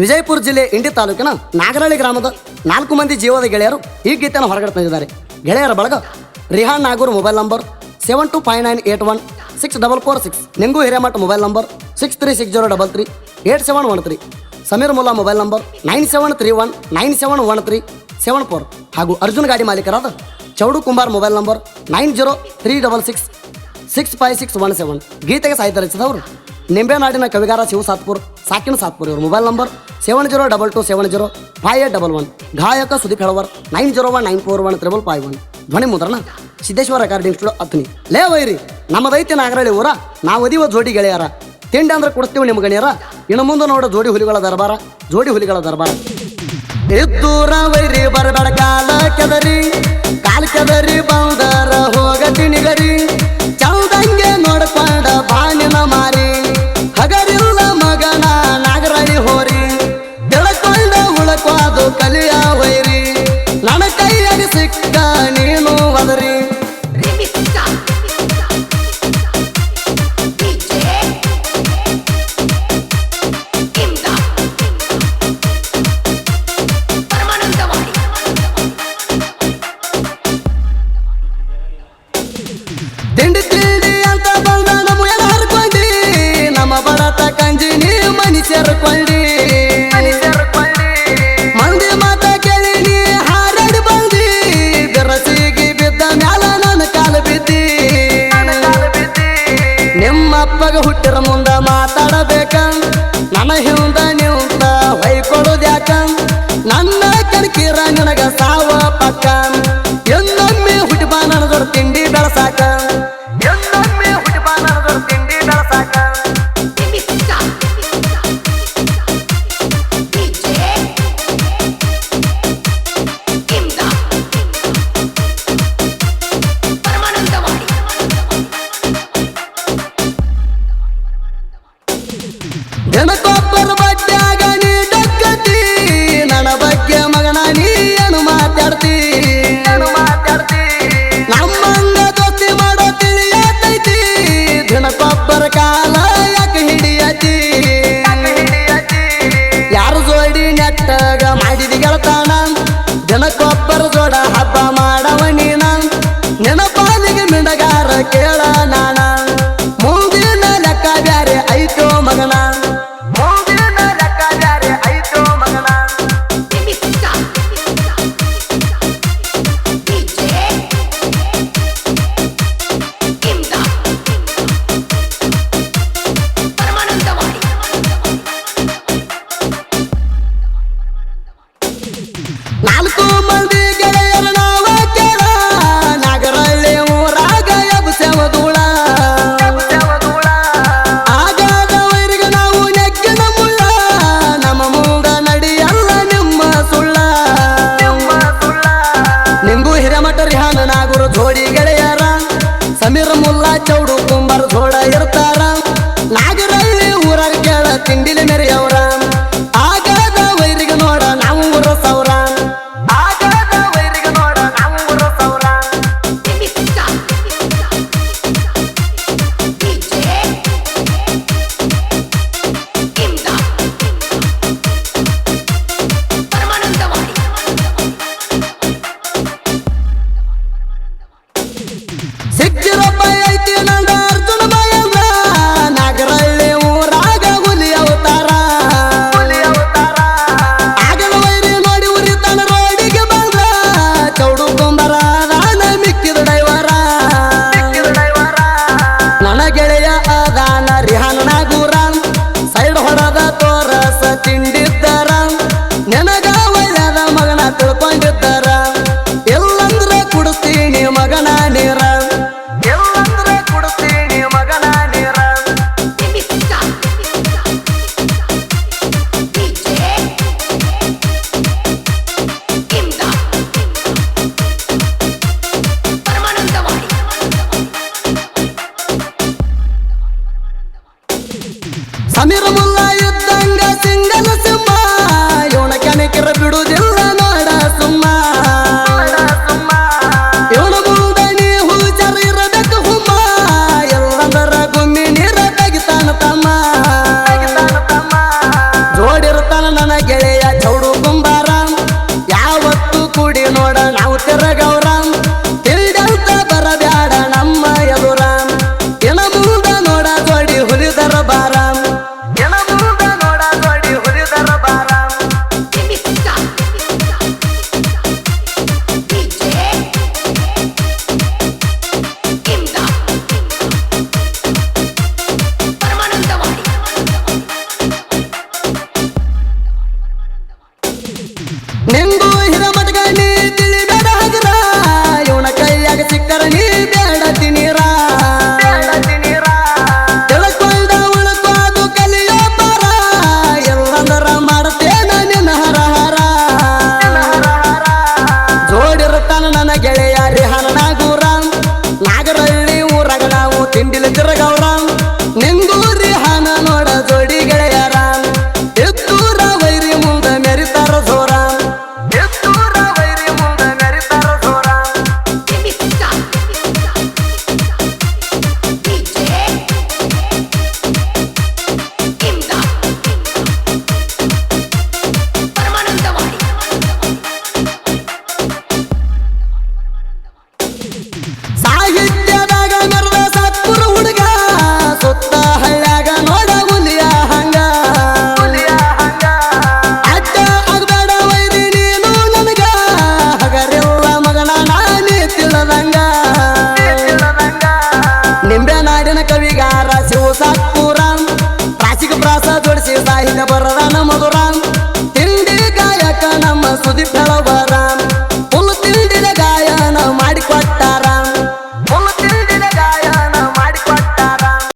ವಿಜಯಪುರ ಜಿಲ್ಲೆ ಇಂಡಿ ತಾಲೂಕಿನ ನಾಗರಹಳ್ಳಿ ಗ್ರಾಮದ ನಾಲ್ಕು ಮಂದಿ ಜೀವದ ಗೆಳೆಯರು ಈ ಗೀತೆಯನ್ನು ಹೊರಗಡೆ ತಂದಿದ್ದಾರೆ. ಗೆಳೆಯರ ಬಳಗ Rihan Nagur mobile number seven two five nine eight one six double four six, Ningu Hiremath mobile number six three six zero double three eight seven one three, Sameer Mulla mobile number nine seven three one nine seven one three seven four ಹಾಗೂ ಅರ್ಜುನ್ ಗಾಡಿ ಮಾಲೀಕರಾದ Choudu Kumar mobile number nine zero three double six six five six one seven. ಗೀತೆಗೆ ಸಾಹಿತ್ಯ ರಚಿಸಿದವರು ನಿಂಬೆನಾಡಿನ ಕವಿಗಾರ ಶಿವ ಸಾತ್ಪುರ್, ಸಾಕಿನ ಸಾತ್ಪುರ್ ಇವರು mobile number seven zero double two seven zero five eight double one ಗಾಯಕ Sudeep Helavar nine zero one nine four one triple five one ಧ್ವನಿ ಮುದ್ರಣ, Siddeshwara recording studio ಅತ್ನಿ. ಲೇ ವೈರಿ ನಮ್ಮದೈತಿ ನಾಗರಳ್ಳಿ ಊರ, ನಾವು ಒದಿವ ಜೋಡಿ ಗೆಳೆಯರ. ತಿಂಡಿ ಅಂದ್ರೆ ಕೊಡ್ತೀವಿ ನಿಮ್ಮ ಗಣ್ಯರ. ಇನ್ನು ಮುಂದೆ ನೋಡ ಜೋಡಿ ಹುಲಿಗಳ ದರ್ಬಾರ, ಜೋಡಿ ಹುಲಿಗಳ ದರ್ಬಾರ. ಎದ್ದೂರ ವೈರಿ, ಬರಬೇಡ ಕಾಲ ಕೆದರಿ ಕಾಲ ಕೆದರಿ ಬಂದರ ಹುಟ್ಟಿರ ಮುಂದ ಮಾತಾಡಬೇಕ? ನನ್ನ ಹಿಂದ ನಿಂತ ಹೊಯ್ಕೊಳ್ಳೋದ್ಯಾಕ? ನನ್ನ ಕಣಕಿರ ನಿನಗ ಸಾವ ಪಕ್ಕ? ಎಂದೊಮ್ಮೆ ಹುಟ್ಟಿಬಾ, ನನ್ನ ತಿಂಡಿ ಬೆಳಸಾಕ? ಹಿಂದ ಬರದ ನಮದುರಾನ್ ತಿಂಡಿ ಗಾಯಕ ನಮ್ಮ ಸುದೀಪ್